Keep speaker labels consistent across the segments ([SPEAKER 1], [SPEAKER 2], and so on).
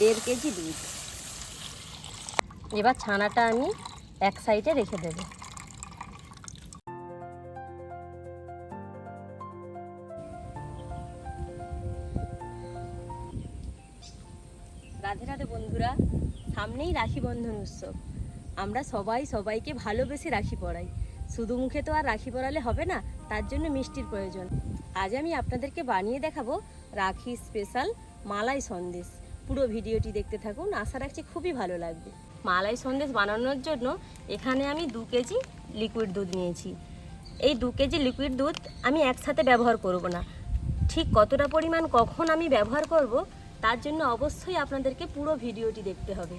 [SPEAKER 1] দেড় কেজি দুধ। এবার ছানাটা আমি এক সাইডে রেখে দেবো। রাধে রাধে বন্ধুরা, সামনেই রাখি বন্ধন উৎসব। আমরা সবাই সবাইকে ভালোবেসে রাখি পরাই শুধু মুখে তো আর রাখি পরালে হবে না, তার জন্য মিষ্টির প্রয়োজন। আজ আমি আপনাদেরকে বানিয়ে দেখাবো রাখি স্পেশাল মালাই সন্দেশ। পুরো ভিডিওটি দেখতে থাকুন। আশা রাখছি খুবই ভালো লাগবে। মালাই সন্দেশ বানানোর জন্য এখানে আমি দু কেজি লিকুইড দুধ নিয়েছি। এই দু কেজি লিকুইড দুধ আমি একসাথে ব্যবহার করব না। ঠিক কতটা পরিমাণ, কখন আমি ব্যবহার করব, তার জন্য অবশ্যই আপনাদেরকে পুরো ভিডিওটি দেখতে হবে।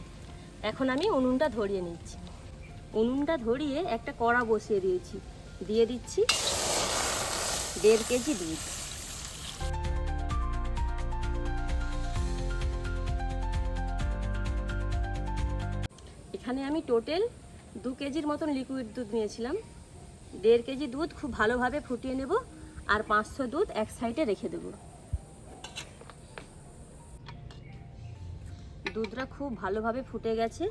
[SPEAKER 1] এখন আমি উনুনটা ধরিয়ে নিচ্ছি। উনুনটা ধরিয়ে একটা কড়া বসিয়ে দিয়েছি। দিয়ে দিচ্ছি দেড় কেজি দুধ। এখানে আমি টোটাল দু কেজির মতন লিকুইড দুধ নিয়েছিলাম। দেড় কেজি দুধ খুব ভালোভাবে ফুটিয়ে নেব আর পাঁচশো দুধ এক সাইডে রেখে দেব। দুধটা খুব ভালোভাবে ফুটে গেছে।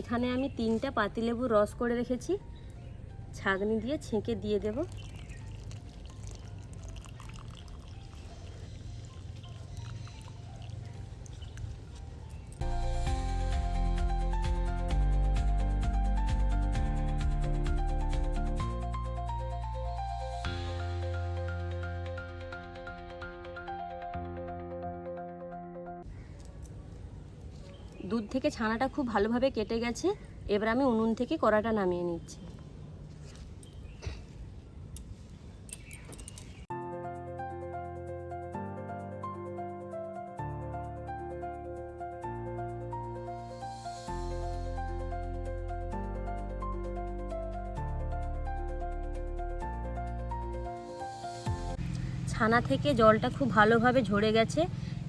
[SPEAKER 1] এখানে আমি তিনটা পাতিলেবুর রস করে রেখেছি। ছাগনি দিয়ে ছেঁকে দিয়ে দেব। দুধ থেকে ছানাটা খুব ভালোভাবে কেটে গেছে, এবার আমি উনুন থেকে কড়াটা নামিয়ে নিচ্ছি। ছানা থেকে জলটা খুব ভালোভাবে ঝরে গেছে,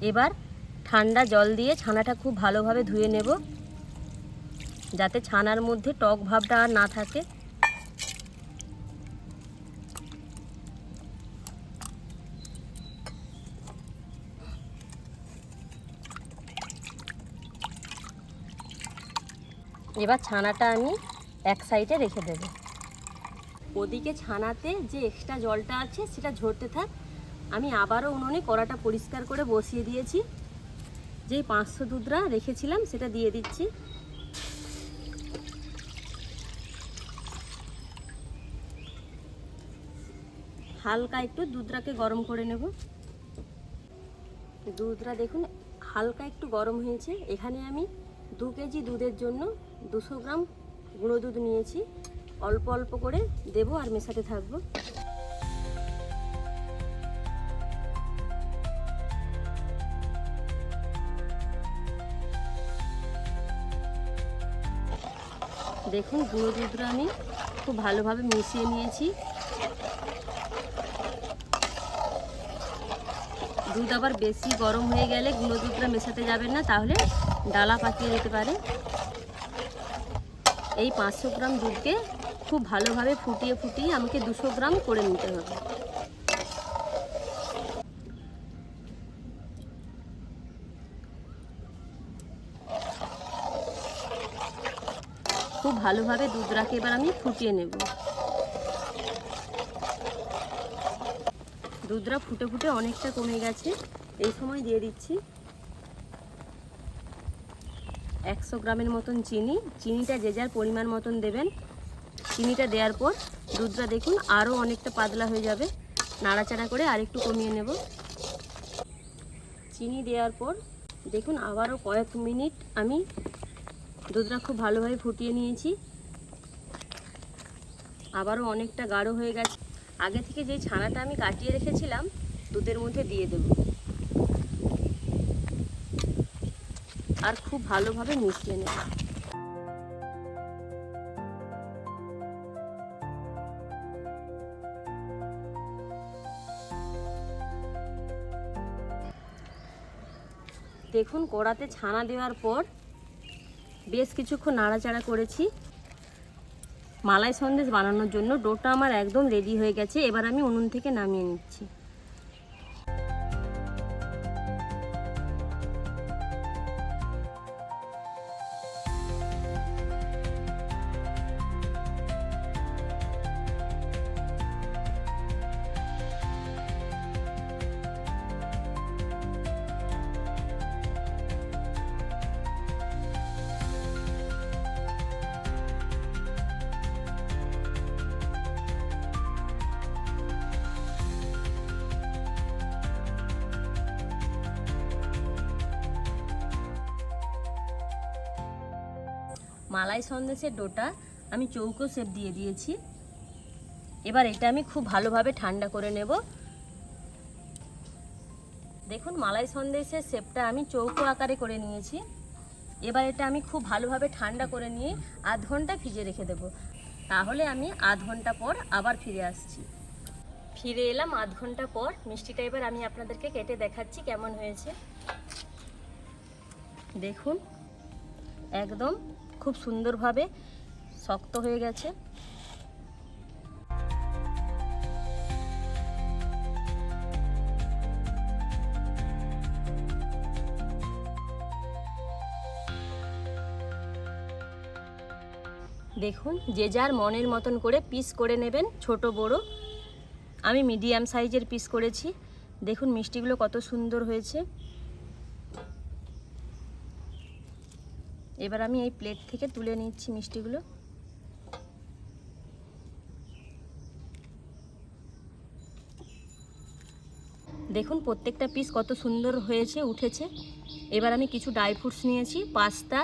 [SPEAKER 1] এবার ঠান্ডা জল দিয়ে ছানাটা খুব ভালোভাবে ধুয়ে নেব, যাতে ছানার মধ্যে টক ভাবটা আর না থাকে। এবার ছানাটা আমি এক সাইডে রেখে দেব। ওদিকে ছানাতে যে এক্সট্রা জলটা আছে সেটা ঝরতে থাক। আমি আবারও উনুনে কড়াটা পরিষ্কার করে বসিয়ে দিয়েছি। যেই পাঁচশো দুধরা রেখেছিলাম, সেটা দিয়ে দিচ্ছি। হালকা একটু দুধটাকে গরম করে নেব। দুধটা দেখুন, হালকা একটু গরম হয়েছে। এখানে আমি দু কেজি দুধের জন্য দুশো গ্রাম গুঁড়ো দুধ নিয়েছি। অল্প অল্প করে দেবো আর মেশাতে থাকব। দেখুন, গুঁড়ো দুধটা আমি খুব ভালোভাবে মিশিয়ে নিয়েছি। দুধ আবার বেশি গরম হয়ে গেলে গুঁড়ো দুধটা মেশাতে যাবেন না, তাহলে ডালা পাকিয়ে যেতে পারে এই পাঁচশো গ্রাম দুধকে খুব ভালোভাবে ফুটিয়ে ফুটিয়ে আমাকে দুশো গ্রাম করে নিতে হবে। খুব ভালোভাবে দুধটাকে এবার আমি ফুটিয়ে নেব। দুধটা ফুটে ফুটে অনেকটা কমে গেছে। এই সময় দিয়ে দিচ্ছি একশো গ্রামের মতন চিনি। চিনিটা যে যার পরিমাণ মতন দেবেন। চিনিটা দেওয়ার পর দুধটা দেখুন আরও অনেকটা পাতলা হয়ে যাবে। নাড়াচাড়া করে আরেকটু কমিয়ে নেব। চিনি দেওয়ার পর দেখুন আবারও কয়েক মিনিট আমি দুধটা খুব ভালোভাবে ফুটিয়ে নিয়েছি। আবারও অনেকটা গাঢ় হয়ে গেছে। আগে থেকে যে ছানাটা আমি কাটিয়ে রেখেছিলাম, দুধের মধ্যে দিয়ে দেব। আর খুব ভালোভাবে মিশিয়ে নেব। দেখুন, কড়াতে ছানা দেওয়ার পর বেশ কিছুক্ষণ নাড়াচাড়া করেছি। মালাই সন্দেশ বানানোর জন্য ডোটা আমার একদম রেডি হয়ে গেছে। এবার আমি উনুন থেকে নামিয়ে নিচ্ছি। মালাই সন্দেশের ডোটা আমি চৌকো শেপ দিয়ে দিয়েছি। এবার এটা আমি খুব ভালোভাবে ঠান্ডা করে নেব। দেখুন, মালাই সন্দেশের শেপটা আমি চৌকো আকারে করে নিয়েছি। এবার এটা আমি খুব ভালোভাবে ঠান্ডা করে নিয়ে আধ ঘণ্টা ভিজে রেখে দেবো। তাহলে আমি আধ ঘণ্টা পর আবার ফিরে আসছি। ফিরে এলাম আধ ঘণ্টা পর। মিষ্টিটা এবার আমি আপনাদেরকে কেটে দেখাচ্ছি কেমন হয়েছে। দেখুন, একদম খুব সুন্দরভাবে শক্ত হয়ে গেছে। দেখুন, যে যার মনের মতন করে পিস করে নেবেন ছোট বড়। আমি মিডিয়াম সাইজের পিস করেছি। দেখুন, মিষ্টিগুলো কত সুন্দর হয়েছে। এবার আমি এই প্লেট থেকে তুলে নিচ্ছি মিষ্টিগুলো। দেখুন, প্রত্যেকটা পিস কত সুন্দর হয়েছে, উঠেছে। এবার আমি কিছু ড্রাই ফ্রুটস নিয়েছি, পাস্তা,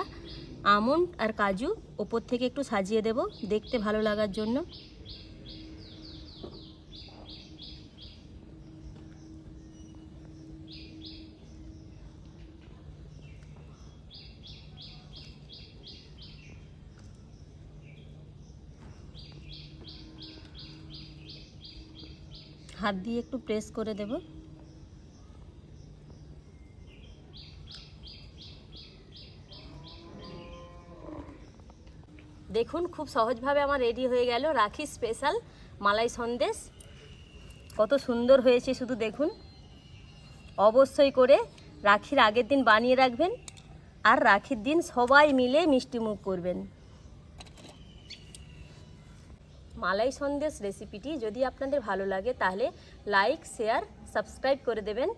[SPEAKER 1] আমন্ড আর কাজু। ওপর থেকে একটু সাজিয়ে দেব, দেখতে ভালো লাগার জন্য। হাত দিয়ে একটু প্রেস করে দেব। দেখুন, খুব সহজভাবে আমার রেডি হয়ে গেল। রাখি স্পেশাল মালাই সন্দেশ। কত সুন্দর হয়েছে শুধু দেখুন। অবশ্যই করে রাখির আগের দিন বানিয়ে রাখবেন। আর রাখির দিন সবাই মিলে মিষ্টি মুখ করবেন। মালাই সন্দেশ রেসিপিটি যদি আপনাদের ভালো লাগে, তাহলে লাইক শেয়ার সাবস্ক্রাইব করে দেবেন।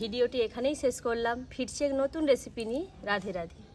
[SPEAKER 1] ভিডিওটি এখানেই শেষ করলাম। ফিরছে এক নতুন রেসিপি নিয়ে। রাধে রাধে।